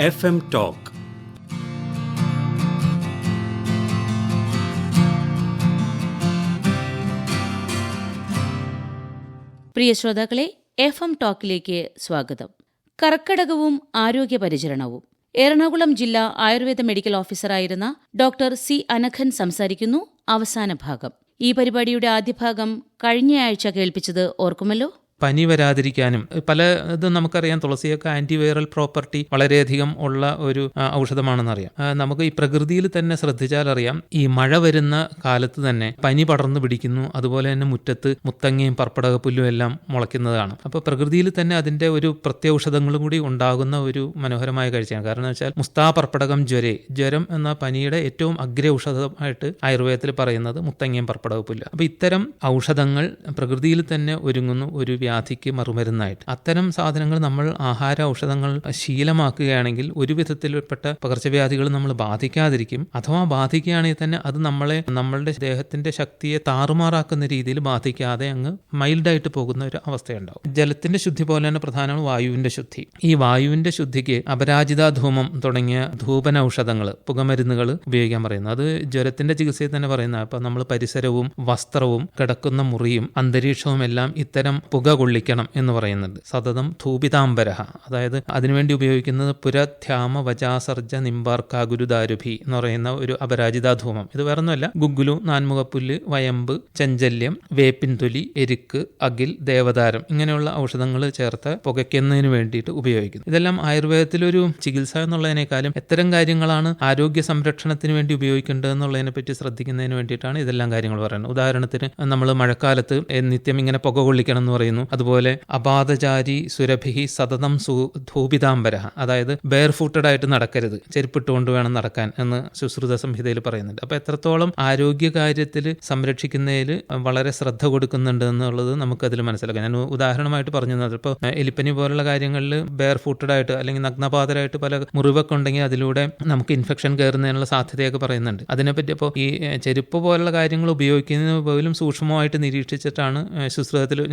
F M talk. പ്രിയ ശ്രോതാക്കളെ F M ടോക്കിലേക്ക് സ്വാഗതം. കർക്കടകവും ആരോഗ്യ പരിചരണവും. എറണാകുളം ജില്ലാ ആയുർവേദ മെഡിക്കൽ ഓഫീസറായിരുന്ന ഡോക്ടർ സി അനഘൻ സംസാരിക്കുന്നു അവസാന ഭാഗം. ഈ പരിപാടിയുടെ ആദ്യ ഭാഗം കഴിഞ്ഞയാഴ്ച കേൾപ്പിച്ചത് ഓർക്കുമല്ലോ? പനി വരാതിരിക്കാനും പല ഇത് നമുക്കറിയാം. തുളസിയൊക്കെ ആന്റിവൈറൽ പ്രോപ്പർട്ടി വളരെയധികം ഉള്ള ഒരു ഔഷധമാണെന്ന് ഔഷധമാണെന്നറിയാം. നമുക്ക് ഈ പ്രകൃതിയിൽ തന്നെ ശ്രദ്ധിച്ചാൽ അറിയാം ഈ മഴ വരുന്ന കാലത്ത് തന്നെ പനി പടർന്നു പിടിക്കുന്നു. അതുപോലെ തന്നെ മുറ്റത്ത് മുത്തങ്ങയും പർപ്പടകപ്പുല്ലും എല്ലാം മുളയ്ക്കുന്നതാണ്. അപ്പോൾ പ്രകൃതിയിൽ തന്നെ അതിന്റെ ഒരു പ്രത്യൗഷധങ്ങളും കൂടി ഉണ്ടാകുന്ന ഒരു മനോഹരമായ കാഴ്ചയാണ്. കാരണം വെച്ചാൽ മുസ്താ പർപ്പടകം ജ്വരേ ജ്വരം എന്ന പനിയുടെ ഏറ്റവും അഗ്ര ഔഷധമായിട്ട് ആയുർവേദത്തിൽ പറയുന്നത് മുത്തങ്ങയും പർപ്പടകപ്പുല്ല. അപ്പോൾ ഇത്തരം ഔഷധങ്ങൾ പ്രകൃതിയിൽ തന്നെ ഒരുങ്ങുന്നു. ഒരു വ്യാധിക്ക് മറുമരുന്നായിട്ട്. അത്തരം സാധനങ്ങൾ നമ്മൾ ആഹാര ഔഷധങ്ങൾ ശീലമാക്കുകയാണെങ്കിൽ ഒരു വിധത്തിൽപ്പെട്ട പകർച്ചവ്യാധികൾ നമ്മൾ ബാധിക്കാതിരിക്കും. അഥവാ ബാധിക്കുകയാണെങ്കിൽ തന്നെ അത് നമ്മളെ നമ്മളുടെ ദേഹത്തിന്റെ ശക്തിയെ താറുമാറാക്കുന്ന രീതിയിൽ ബാധിക്കാതെ അങ്ങ് മൈൽഡായിട്ട് പോകുന്ന ഒരു അവസ്ഥയുണ്ടാവും. ജലത്തിന്റെ ശുദ്ധി പോലെ തന്നെ പ്രധാനമാണ് വായുവിന്റെ ശുദ്ധി. ഈ വായുവിന്റെ ശുദ്ധിക്ക് അപരാജിത ധൂമം തുടങ്ങിയ ധൂപന ഔഷധങ്ങൾ പുകമരുന്നുകൾ ഉപയോഗിക്കാൻ പറയുന്നത് അത് ജ്വരത്തിന്റെ ചികിത്സയിൽ തന്നെ പറയുന്ന അപ്പൊ നമ്മൾ പരിസരവും വസ്ത്രവും കിടക്കുന്ന മുറിയും അന്തരീക്ഷവും എല്ലാം ഇത്തരം പുക കൊള്ളിക്കണം എന്ന് പറയുന്നുണ്ട്. സതതം ധൂപിതാംബരഹ അതായത് അതിനുവേണ്ടി ഉപയോഗിക്കുന്നത് പുരധ്യാമ വജാസർജ നിമ്പാർക്കാഗുരുദാരുഭി എന്ന് പറയുന്ന ഒരു അപരാജിത ധൂമം ഇത് വേറൊന്നുമല്ല. ഗുഗ്ഗുലു നാൻമുഖപ്പുല്ല് വയമ്പ് ചഞ്ചല്യം വേപ്പിൻതൊലി എരുക്ക് അകിൽ ദേവതാരം ഇങ്ങനെയുള്ള ഔഷധങ്ങൾ ചേർത്ത് പുകയ്ക്കുന്നതിന് വേണ്ടിയിട്ട് ഉപയോഗിക്കുന്നു. ഇതെല്ലാം ആയുർവേദത്തിലൊരു ചികിത്സ എന്നുള്ളതിനേക്കാളും എത്തരം കാര്യങ്ങളാണ് ആരോഗ്യ സംരക്ഷണത്തിന് വേണ്ടി ഉപയോഗിക്കേണ്ടത് എന്നുള്ളതിനെ പറ്റി ശ്രദ്ധിക്കുന്നതിന് വേണ്ടിയിട്ടാണ് ഇതെല്ലാം കാര്യങ്ങൾ പറയുന്നത്. ഉദാഹരണത്തിന് നമ്മൾ മഴക്കാലത്ത് നിത്യം ഇങ്ങനെ പുക കൊള്ളിക്കണം എന്ന് പറയുന്നു. അതുപോലെ അപാതചാരി സുരഭിഹി സതതം ധൂപിതാംബര അതായത് ബെയർ ഫൂട്ടഡ് ആയിട്ട് നടക്കരുത് ചെരുപ്പിട്ടുകൊണ്ട് വേണം നടക്കാൻ എന്ന് സുശ്രുത സംഹിതയിൽ പറയുന്നുണ്ട്. അപ്പൊ എത്രത്തോളം ആരോഗ്യ കാര്യത്തിൽ സംരക്ഷിക്കുന്നതിൽ വളരെ ശ്രദ്ധ കൊടുക്കുന്നുണ്ട് എന്നുള്ളത് നമുക്കതിൽ മനസ്സിലാക്കാം. ഞാൻ ഉദാഹരണമായിട്ട് പറഞ്ഞു തന്നത് ഇപ്പോൾ എലിപ്പനി പോലുള്ള കാര്യങ്ങളിൽ ബെയർ ഫൂട്ടഡ് ആയിട്ട് അല്ലെങ്കിൽ നഗ്നപാതരായിട്ട് പല മുറിവൊക്കെ ഉണ്ടെങ്കിൽ അതിലൂടെ നമുക്ക് ഇൻഫെക്ഷൻ കയറുന്നതിനുള്ള സാധ്യതയൊക്കെ പറയുന്നുണ്ട്. അതിനെപ്പറ്റി അപ്പോൾ ഈ ചെരുപ്പ് പോലുള്ള കാര്യങ്ങൾ ഉപയോഗിക്കുന്നതിന് പോലും സൂക്ഷ്മമായിട്ട് നിരീക്ഷിച്ചിട്ടാണ് ഏഹ്,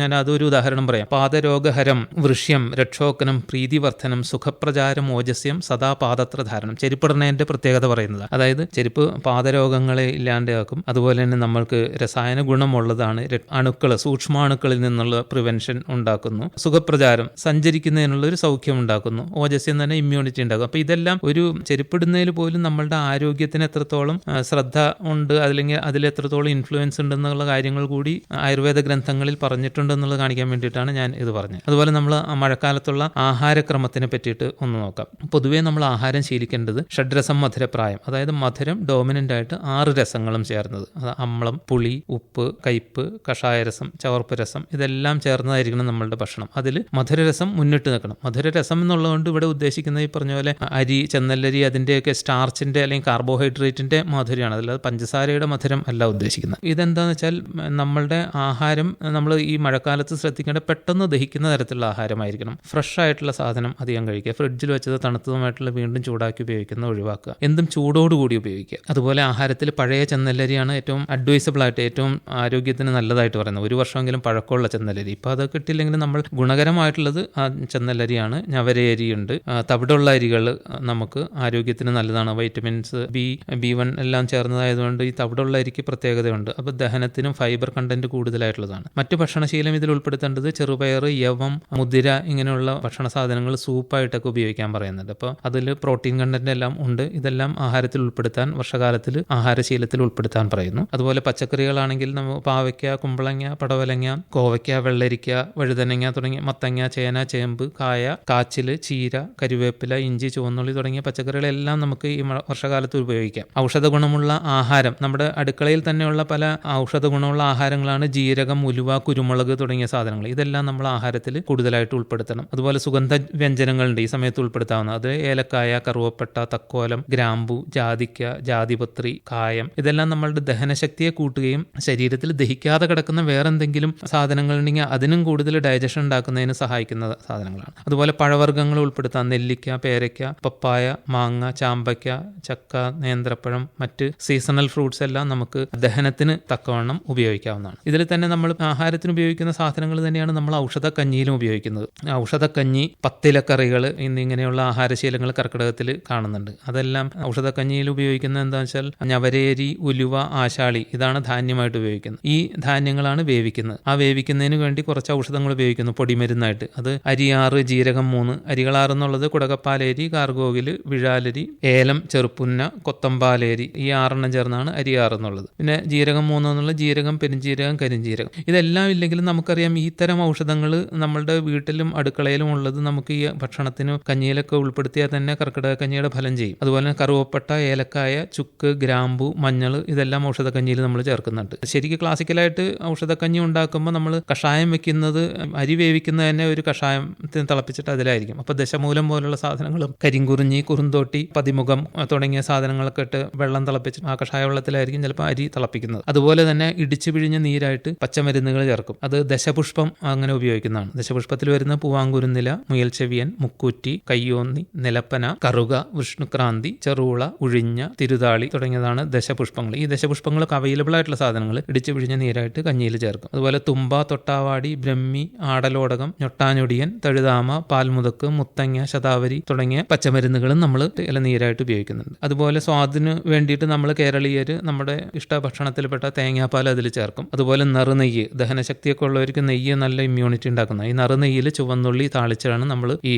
ഞാൻ അതൊരു പറയാം. പാദരോഗഹരം വൃഷ്യം രക്ഷോക്കനം പ്രീതിവർദ്ധനം സുഖപ്രചാരം ഓജസ്യം സദാ പാദത്ര ധാരണം ചെരുപ്പിടുന്നതിന്റെ പ്രത്യേകത പറയുന്നത്. അതായത് ചെരുപ്പ് പാദരോഗങ്ങളെ ഇല്ലാണ്ടാക്കും. അതുപോലെ തന്നെ നമ്മൾക്ക് രസായന ഗുണമുള്ളതാണ്. അണുക്കൾ സൂക്ഷ്മാണുക്കളിൽ നിന്നുള്ള പ്രിവെൻഷൻ ഉണ്ടാക്കുന്നു. സുഖപ്രചാരം സഞ്ചരിക്കുന്നതിനുള്ള ഒരു സൗഖ്യം ഉണ്ടാക്കുന്നു. ഓജസ്യം തന്നെ ഇമ്മ്യൂണിറ്റി ഉണ്ടാക്കും. അപ്പൊ ഇതെല്ലാം ഒരു ചെരുപ്പിടുന്നതിൽ പോലും നമ്മളുടെ ആരോഗ്യത്തിന് എത്രത്തോളം ശ്രദ്ധ ഉണ്ട് അല്ലെങ്കിൽ അതിൽ എത്രത്തോളം ഇൻഫ്ലുവൻസ് ഉണ്ടെന്നുള്ള കാര്യങ്ങൾ കൂടി ആയുർവേദ ഗ്രന്ഥങ്ങളിൽ പറഞ്ഞിട്ടുണ്ടെന്നുള്ളത് കാണിക്കാൻ വേണ്ടിയിട്ടാണ് ഞാൻ ഇത് പറഞ്ഞത്. അതുപോലെ നമ്മൾ മഴക്കാലത്തുള്ള ആഹാരക്രമത്തിനെ പറ്റിയിട്ട് ഒന്ന് നോക്കാം. പൊതുവേ നമ്മൾ ആഹാരം ശീലിക്കേണ്ടത് ഷഡ്രസം മധുരപ്രായം അതായത് മധുരം ഡോമിനന്റ് ആയിട്ട് ആറ് രസങ്ങളും ചേർന്നത്. അത് അമ്ളം പുളി ഉപ്പ് കയ്പ്പ് കഷായരസം ചവർപ്പ് രസം ഇതെല്ലാം ചേർന്നതായിരിക്കണം നമ്മളുടെ ഭക്ഷണം. അതിൽ മധുരരസം മുന്നിട്ട് നിൽക്കണം. മധുരരസം എന്നുള്ളതുകൊണ്ട് ഇവിടെ ഉദ്ദേശിക്കുന്നത് ഈ പറഞ്ഞ പോലെ അരി ചെന്നല്ലരി അതിന്റെയൊക്കെ സ്റ്റാർച്ചിന്റെ അല്ലെങ്കിൽ കാർബോഹൈഡ്രേറ്റിന്റെ മധുരമാണ്. അതല്ലാതെ പഞ്ചസാരയുടെ മധുരം അല്ല ഉദ്ദേശിക്കുന്നത്. ഇതെന്താണെന്ന് വെച്ചാൽ നമ്മളുടെ ആഹാരം നമ്മൾ ഈ മഴക്കാലത്ത് ശ്രദ്ധിക്കേണ്ട പെട്ടെന്ന് ദഹിക്കുന്ന തരത്തിലുള്ള ആഹാരമായിരിക്കണം. ഫ്രഷ് ആയിട്ടുള്ള സാധനം അധികം കഴിക്കുക. ഫ്രിഡ്ജിൽ വെച്ചത് തണുത്തതുമായിട്ടുള്ള വീണ്ടും ചൂടാക്കി ഉപയോഗിക്കുന്നത് ഒഴിവാക്കുക. എന്തും ചൂടോടുകൂടി ഉപയോഗിക്കുക. അതുപോലെ ആഹാരത്തിൽ പഴയ ചെന്നല്ലരിയാണ് ഏറ്റവും അഡ്വൈസബിൾ ആയിട്ട് ഏറ്റവും ആരോഗ്യത്തിന് നല്ലതായിട്ട് പറയുന്നത്. ഒരു വർഷമെങ്കിലും പഴക്കമുള്ള ചെന്നല്ലരി. ഇപ്പോൾ അത് കിട്ടിയില്ലെങ്കിൽ നമ്മൾ ഗുണകരമായിട്ടുള്ളത് ആ ചെന്നല്ലരിയാണ്. ഞവരയരിയുണ്ട്. തവിടുള്ള അരികൾ നമുക്ക് ആരോഗ്യത്തിന് നല്ലതാണ്. വൈറ്റമിൻസ് ബി ബി വൺ എല്ലാം ചേർന്നതായതുകൊണ്ട് ഈ തവിടുള്ള അരിക്ക് പ്രത്യേകതയുണ്ട്. അപ്പോൾ ദഹനത്തിനും ഫൈബർ കണ്ടന്റ് കൂടുതലായിട്ടുള്ളതാണ്. മറ്റു ഭക്ഷണശീലം ഇതിൽ ഉൾപ്പെടുത്തേണ്ടത് ചെറുപയർ യവം മുതിര ഇങ്ങനെയുള്ള ഭക്ഷണ സാധനങ്ങൾ സൂപ്പായിട്ടൊക്കെ ഉപയോഗിക്കാൻ പറയുന്നുണ്ട്. അപ്പോൾ അതിൽ പ്രോട്ടീൻ കണ്ടന്റ് എല്ലാം ഉണ്ട്. ഇതെല്ലാം ആഹാരത്തിൽ ഉൾപ്പെടുത്താൻ വർഷകാലത്തിൽ ആഹാരശീലത്തിൽ ഉൾപ്പെടുത്താൻ പറയുന്നു. അതുപോലെ പച്ചക്കറികളാണെങ്കിൽ നമ്മൾ പാവയ്ക്ക കുമ്പളങ്ങ പടവലങ്ങ കോവയ്ക്ക വെള്ളരിക്ക വഴുതനങ്ങ തുടങ്ങിയ മത്തങ്ങ ചേന ചേമ്പ് കായ കാച്ചിൽ ചീര കരിവേപ്പില ഇഞ്ചി ചുവന്നുള്ളി തുടങ്ങിയ പച്ചക്കറികളെല്ലാം നമുക്ക് ഈ വർഷകാലത്ത് ഉപയോഗിക്കാം. ഔഷധ ഗുണമുള്ള ആഹാരം നമ്മുടെ അടുക്കളയിൽ തന്നെയുള്ള പല ഔഷധ ഗുണമുള്ള ആഹാരങ്ങളാണ് ജീരകം ഉലുവ കുരുമുളക് തുടങ്ങിയ സാധനങ്ങൾ. ഇതെല്ലാം നമ്മൾ ആഹാരത്തിൽ കൂടുതലായിട്ട് ഉൾപ്പെടുത്തണം. അതുപോലെ സുഗന്ധ വ്യഞ്ജനങ്ങളുണ്ട് ഈ സമയത്ത് ഉൾപ്പെടുത്താവുന്ന അത് ഏലക്കായ കറുവപ്പട്ട തക്കോലം ഗ്രാമ്പു ജാതിക്ക ജാതിപത്രി കായം ഇതെല്ലാം നമ്മളുടെ ദഹനശക്തിയെ കൂട്ടുകയും ശരീരത്തിൽ ദഹിക്കാതെ കിടക്കുന്ന വേറെന്തെങ്കിലും സാധനങ്ങളുണ്ടെങ്കിൽ അതിനും കൂടുതൽ ഡൈജഷൻ ഉണ്ടാക്കുന്നതിന് സഹായിക്കുന്ന സാധനങ്ങളാണ്. അതുപോലെ പഴവർഗങ്ങൾ ഉൾപ്പെടുത്താം. നെല്ലിക്ക പേരയ്ക്ക പപ്പായ മാങ്ങ ചാമ്പയ്ക്ക ചക്ക നേന്ത്രപ്പഴം മറ്റ് സീസണൽ ഫ്രൂട്ട്സ് എല്ലാം നമുക്ക് ദഹനത്തിന് തക്കവണ്ണം ഉപയോഗിക്കാവുന്നതാണ്. ഇതിൽ തന്നെ നമ്മൾ ആഹാരത്തിന് ഉപയോഗിക്കുന്ന സാധനങ്ങൾ തന്നെയാണ് നമ്മൾ ഔഷധക്കഞ്ഞിയിലും ഉപയോഗിക്കുന്നത്. ഔഷധക്കഞ്ഞി പത്തിലക്കറികൾ എന്നിങ്ങനെയുള്ള ആഹാരശീലങ്ങൾ കർക്കിടകത്തിൽ കാണുന്നുണ്ട്. അതെല്ലാം ഔഷധക്കഞ്ഞിയിൽ ഉപയോഗിക്കുന്നത് എന്താണെന്ന് വെച്ചാൽ ഞവരേരി ഉലുവ ആശാളി ഇതാണ് ധാന്യമായിട്ട് ഉപയോഗിക്കുന്നത്. ഈ ധാന്യങ്ങളാണ് വേവിക്കുന്നത്. ആ വേവിക്കുന്നതിന് വേണ്ടി കുറച്ച് ഔഷധങ്ങൾ ഉപയോഗിക്കുന്നു പൊടിമരുന്നായിട്ട്. അത് അരിയാറ് ജീരകം മൂന്ന് അരികളാറ് എന്നുള്ളത് കുടകപ്പാലേരി കാർഗോകിൽ വിഴാലരി ഏലം ചെറുപ്പുന്ന കൊത്തമ്പാലേരി ഈ ആറെണ്ണം ചേർന്നാണ് അരിയാറ് എന്നുള്ളത്. പിന്നെ ജീരകം മൂന്ന് എന്നുള്ള ജീരകം പെരുംജീരകം കരിഞ്ജീരകം ഇതെല്ലാം ഇല്ലെങ്കിലും നമുക്കറിയാം ഈ തരം ഔഷധങ്ങൾ നമ്മളുടെ വീട്ടിലും അടുക്കളയിലും ഉള്ളത് നമുക്ക് ഈ ഭക്ഷണത്തിന് കഞ്ഞിയിലൊക്കെ ഉൾപ്പെടുത്തിയാൽ തന്നെ കർക്കിടക കഞ്ഞിയുടെ ഫലം ചെയ്യും. അതുപോലെ തന്നെ കറുവപ്പട്ട ഏലക്കായ ചുക്ക് ഗ്രാമ്പു മഞ്ഞൾ ഇതെല്ലാം ഔഷധക്കഞ്ഞിയിൽ നമ്മൾ ചേർക്കുന്നുണ്ട്. ശരിക്കും ക്ലാസിക്കലായിട്ട് ഔഷധക്കഞ്ഞി ഉണ്ടാക്കുമ്പോൾ നമ്മൾ കഷായം വെക്കുന്നത് അരി വേവിക്കുന്നത് തന്നെ ഒരു കഷായത്തിന് തിളപ്പിച്ചിട്ട് അതിലായിരിക്കും. അപ്പോൾ ദശമൂലം പോലുള്ള സാധനങ്ങളും കരിങ്കുറിഞ്ഞി കുറുന്തോട്ടി പതിമുഖം തുടങ്ങിയ സാധനങ്ങളൊക്കെ ഇട്ട് വെള്ളം തിളപ്പിച്ച് ആ കഷായ വെള്ളത്തിലായിരിക്കും ചിലപ്പോൾ അരി തിളപ്പിക്കുന്നത്. അതുപോലെ തന്നെ ഇടിച്ചു പിഴിഞ്ഞ നീരായിട്ട് പച്ചമരുന്നുകൾ ചേർക്കും. അത് ദശപുഷ്പം അങ്ങനെ ഉപയോഗിക്കുന്നതാണ്. ദശപുഷ്പത്തിൽ വരുന്ന പൂവാങ്കുരുന്നില മുയൽച്ചെവിയൻ മുക്കൂറ്റി കയ്യോന്നി നിലപ്പന കറുക വിഷ്ണുക്രാന്തി ചെറുള ഉഴിഞ്ഞ തിരുതാളി തുടങ്ങിയതാണ് ദശപുഷ്പങ്ങൾ. ഈ ദശപുഷ്പങ്ങളൊക്കെ അവൈലബിൾ ആയിട്ടുള്ള സാധനങ്ങൾ ഇടിച്ചു പിഴിഞ്ഞ നീരായിട്ട് കഞ്ഞിയിൽ ചേർക്കും. അതുപോലെ തുമ്പ തൊട്ടാവാടി ബ്രഹ്മി ആടലോടകം ഞൊട്ടാനൊടിയൻ തഴുതാമ പാൽമുതക്ക് മുത്തങ്ങ ശതാവരി തുടങ്ങിയ പച്ചമരുന്നുകളും നമ്മൾ ഇല നീരായിട്ട് ഉപയോഗിക്കുന്നുണ്ട്. അതുപോലെ സ്വാദിന് വേണ്ടിയിട്ട് നമ്മൾ കേരളീയർ നമ്മുടെ ഇഷ്ട ഭക്ഷണത്തിൽപ്പെട്ട തേങ്ങാപ്പാൽ അതിൽ ചേർക്കും. അതുപോലെ നെറുനെയ്യ് ദഹനശക്തിയൊക്കെ ഉള്ളവർക്ക് നെയ്യ് നല്ല ഇമ്മ്യൂണിറ്റി ഉണ്ടാക്കുന്ന ഈ നറുനെയ്യിൽ ചുവന്നുള്ളി താളിച്ചാണ് നമ്മൾ ഈ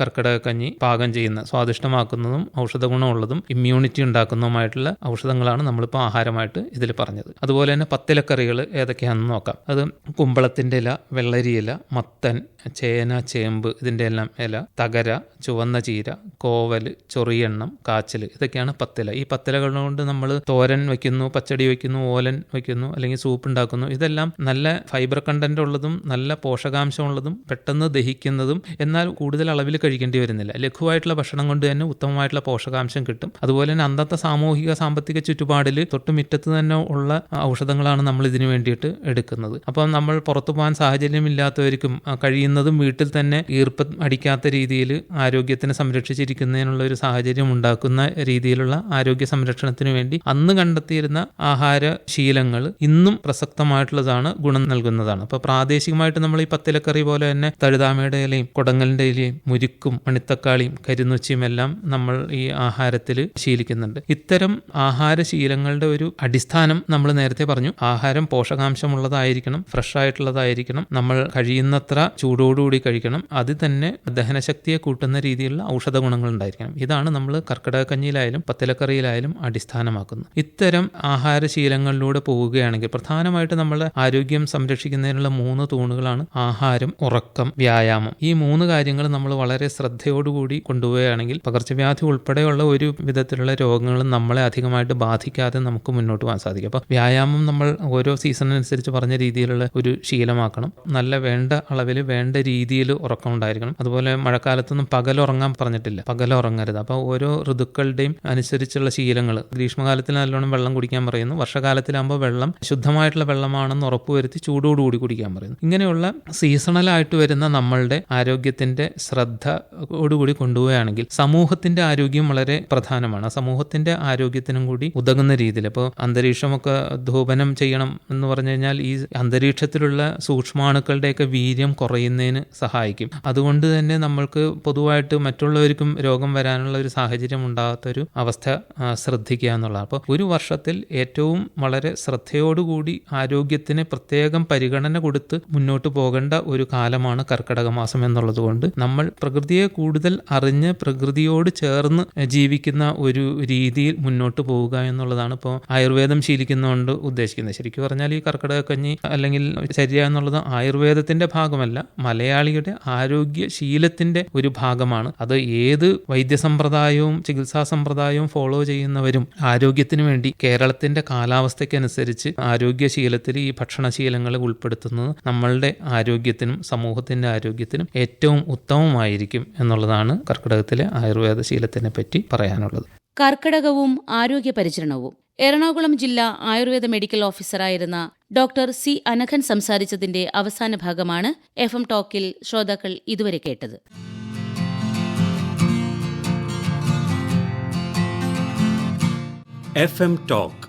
കർക്കിടക കഞ്ഞി പാകം ചെയ്യുന്നത്. സ്വാദിഷ്ടമാക്കുന്നതും ഔഷധ ഗുണമുള്ളതും ഇമ്മ്യൂണിറ്റി ഉണ്ടാക്കുന്നതുമായിട്ടുള്ള ഔഷധങ്ങളാണ് നമ്മളിപ്പോൾ ആഹാരമായിട്ട് ഇതിൽ പറഞ്ഞത്. അതുപോലെ തന്നെ പത്തിലക്കറികൾ ഏതൊക്കെയാണെന്ന് നോക്കാം. അത് കുമ്പളത്തിന്റെ ഇല വെള്ളരി ഇല മത്തൻ ചേന ചേമ്പ് ഇതിന്റെ എല്ലാം ഇല തകര ചുവന്ന ചീര കോവൽ ചൊറിയെണ്ണം കാച്ചൽ ഇതൊക്കെയാണ് പത്തില. ഈ പത്തിലകൾ കൊണ്ട് നമ്മൾ തോരൻ വെക്കുന്നു പച്ചടി വെക്കുന്നു ഓലൻ വെക്കുന്നു അല്ലെങ്കിൽ സൂപ്പ് ഉണ്ടാക്കുന്നു. ഇതെല്ലാം നല്ല ഫൈബർ കണ്ടന്റ് ഉള്ളതും നല്ല പോഷകാംശമുള്ളതും പെട്ടെന്ന് ദഹിക്കുന്നതും എന്നാൽ കൂടുതൽ അളവിൽ കഴിക്കേണ്ടി വരുന്നില്ല. ലഘുവായിട്ടുള്ള ഭക്ഷണം കൊണ്ട് തന്നെ ഉത്തമമായിട്ടുള്ള പോഷകാംശം കിട്ടും. അതുപോലെ തന്നെ അന്നത്തെ സാമൂഹിക സാമ്പത്തിക ചുറ്റുപാടിൽ തൊട്ടുമിറ്റത്ത് തന്നെ ഉള്ള ഔഷധങ്ങളാണ് നമ്മൾ ഇതിനു വേണ്ടിയിട്ട് എടുക്കുന്നത്. അപ്പം നമ്മൾ പുറത്തു പോകാൻ സാഹചര്യമില്ലാത്തവർക്കും ആ, കഴിയുന്നതും വീട്ടിൽ തന്നെ ഈർപ്പം അടിക്കാത്ത രീതിയിൽ ആരോഗ്യത്തിനെ സംരക്ഷിച്ചിരിക്കുന്നതിനുള്ള ഒരു സാഹചര്യം ഉണ്ടാക്കുന്ന രീതിയിലുള്ള ആരോഗ്യ സംരക്ഷണത്തിന് വേണ്ടി അന്ന് കണ്ടെത്തിയിരുന്ന ആഹാര ശീലങ്ങൾ ഇന്നും പ്രസക്തമായിട്ടുള്ളതാണ് ഗുണം നൽകുന്നതാണ്. അപ്പോൾ പ്രാദേശികമായിട്ട് നമ്മൾ ഈ പത്തിലക്കറി പോലെ തന്നെ തഴുതാമയുടെ ഇലയും കൊടങ്ങലിന്റെ ഇലയും മുരിക്കും മണിത്തക്കാളിയും കരിനുച്ചിയും എല്ലാം നമ്മൾ ഈ ആഹാരത്തിൽ ശീലിക്കുന്നുണ്ട്. ഇത്തരം ആഹാര ശീലങ്ങളുടെ ഒരു അടിസ്ഥാനം നമ്മൾ നേരത്തെ പറഞ്ഞു. ആഹാരം പോഷകാംശമുള്ളതായിരിക്കണം ഫ്രഷ് ആയിട്ടുള്ളതായിരിക്കണം നമ്മൾ കഴിയുന്നത്ര ചൂടോടുകൂടി കഴിക്കണം. അത് തന്നെ ദഹനശക്തിയെ കൂട്ടുന്ന രീതിയിലുള്ള ഔഷധ ഗുണങ്ങൾ ഉണ്ടായിരിക്കണം. ഇതാണ് നമ്മൾ കർക്കിടക കഞ്ഞിയിലായാലും പത്തിലക്കറിയിലായാലും അടിസ്ഥാനമാക്കുന്നത്. ഇത്തരം ആഹാരശീലങ്ങളിലൂടെ പോവുകയാണെങ്കിൽ പ്രധാനമായിട്ട് നമ്മൾ ആരോഗ്യം സംരക്ഷിക്കുന്നതിനുള്ള മൂന്ന് തൂണുകളാണ് ആഹാരം ഉറക്കം വ്യായാമം. ഈ മൂന്ന് കാര്യങ്ങൾ നമ്മൾ വളരെ ശ്രദ്ധയോടുകൂടി കൊണ്ടുപോവുകയാണെങ്കിൽ പകർച്ചവ്യാധി ഉൾപ്പെടെയുള്ള ഒരു വിധത്തിലുള്ള രോഗങ്ങളും നമ്മളെ അധികമായിട്ട് ബാധിക്കാതെ നമുക്ക് മുന്നോട്ട് പോകാൻ സാധിക്കും. അപ്പോൾ വ്യായാമം നമ്മൾ ഓരോ സീസണിനനുസരിച്ച് പറഞ്ഞ രീതിയിലുള്ള ഒരു ശീലമാക്കണം. നല്ല വേണ്ട അളവിൽ വേണ്ട രീതിയിൽ ഉറക്കം ഉണ്ടായിരിക്കണം. അതുപോലെ മഴക്കാലത്തൊന്നും പകലുറങ്ങാൻ പറഞ്ഞിട്ടില്ല. പകലുറങ്ങരുത് അപ്പോൾ ഓരോ ഋതുക്കളുടെയും അനുസരിച്ചുള്ള ശീലങ്ങൾ ഗ്രീഷ്മകാലത്തിൽ നല്ലോണം വെള്ളം കുടിക്കാൻ പറയുന്നു. വർഷകാലത്തിലാകുമ്പോൾ വെള്ളം ശുദ്ധമായിട്ടുള്ള വെള്ളമാണെന്ന് ഉറപ്പുവരുത്തി കുടിക്കാൻ പറയുന്നു. ഇങ്ങനെയുള്ള സീസണലായിട്ട് വരുന്ന നമ്മളുടെ ആരോഗ്യത്തിന്റെ ശ്രദ്ധയോടുകൂടി കൊണ്ടുപോവുകയാണെങ്കിൽ സമൂഹത്തിന്റെ ആരോഗ്യം വളരെ പ്രധാനമാണ്. സമൂഹത്തിന്റെ ആരോഗ്യത്തിനും കൂടി ഉതകുന്ന രീതിയിൽ. ഇപ്പോൾ അന്തരീക്ഷമൊക്കെ ധൂപനം ചെയ്യണം എന്ന് പറഞ്ഞു കഴിഞ്ഞാൽ ഈ അന്തരീക്ഷത്തിലുള്ള സൂക്ഷ്മാണുക്കളുടെയൊക്കെ വീര്യം കുറയുന്നതിന് സഹായിക്കും. അതുകൊണ്ട് തന്നെ നമ്മൾക്ക് പൊതുവായിട്ട് മറ്റുള്ളവർക്കും രോഗം വരാനുള്ള ഒരു സാഹചര്യം ഉണ്ടാകാത്തൊരു അവസ്ഥ ശ്രദ്ധിക്കുക എന്നുള്ളതാണ്. അപ്പോൾ ഒരു വർഷത്തിൽ ഏറ്റവും വളരെ ശ്രദ്ധയോടുകൂടി ആരോഗ്യത്തിന് പ്രത്യേകം പരിഗണന കൊടുത്ത് മുന്നോട്ട് പോകേണ്ട ഒരു കാലമാണ് കർക്കിടക മാസം എന്നുള്ളത് കൊണ്ട് നമ്മൾ പ്രകൃതിയെ കൂടുതൽ അറിഞ്ഞ് പ്രകൃതിയോട് ചേർന്ന് ജീവിക്കുന്ന ഒരു രീതിയിൽ മുന്നോട്ട് പോവുക എന്നുള്ളതാണ് ഇപ്പോൾ ആയുർവേദം ശീലിക്കുന്നതുകൊണ്ട് ഉദ്ദേശിക്കുന്നത്. ശരിക്കും പറഞ്ഞാൽ ഈ കർക്കിടക കഞ്ഞി അല്ലെങ്കിൽ ചര്യ എന്നുള്ളത് ആയുർവേദത്തിന്റെ ഭാഗമല്ല മലയാളിയുടെ ആരോഗ്യ ശീലത്തിന്റെ ഒരു ഭാഗമാണ്. അത് ഏത് വൈദ്യസമ്പ്രദായവും ചികിത്സാ സമ്പ്രദായവും ഫോളോ ചെയ്യുന്നവരും ആരോഗ്യത്തിന് വേണ്ടി കേരളത്തിന്റെ കാലാവസ്ഥയ്ക്കനുസരിച്ച് ആരോഗ്യശീലത്തിൽ ഈ ഭക്ഷണശീലങ്ങളെ ഉൾപ്പെടുത്തുന്നത് നമ്മളുടെ ആരോഗ്യത്തിനും സമൂഹത്തിന്റെ ആരോഗ്യത്തിനും ഏറ്റവും ഉത്തമമായിരിക്കും എന്നുള്ളതാണ് കർക്കിടകത്തിലെ ആയുർവേദ ശീലത്തിനെ പറ്റി പറയാനുള്ളത്. കർക്കിടകവും ആരോഗ്യ പരിചരണവും. എറണാകുളം ജില്ലാ ആയുർവേദ മെഡിക്കൽ ഓഫീസറായിരുന്ന ഡോക്ടർ സി അനഘൻ സംസാരിച്ചതിന്റെ അവസാന ഭാഗമാണ് എഫ് എം ടോക്കിൽ ശ്രോതാക്കൾ ഇതുവരെ കേട്ടത്. F M talk.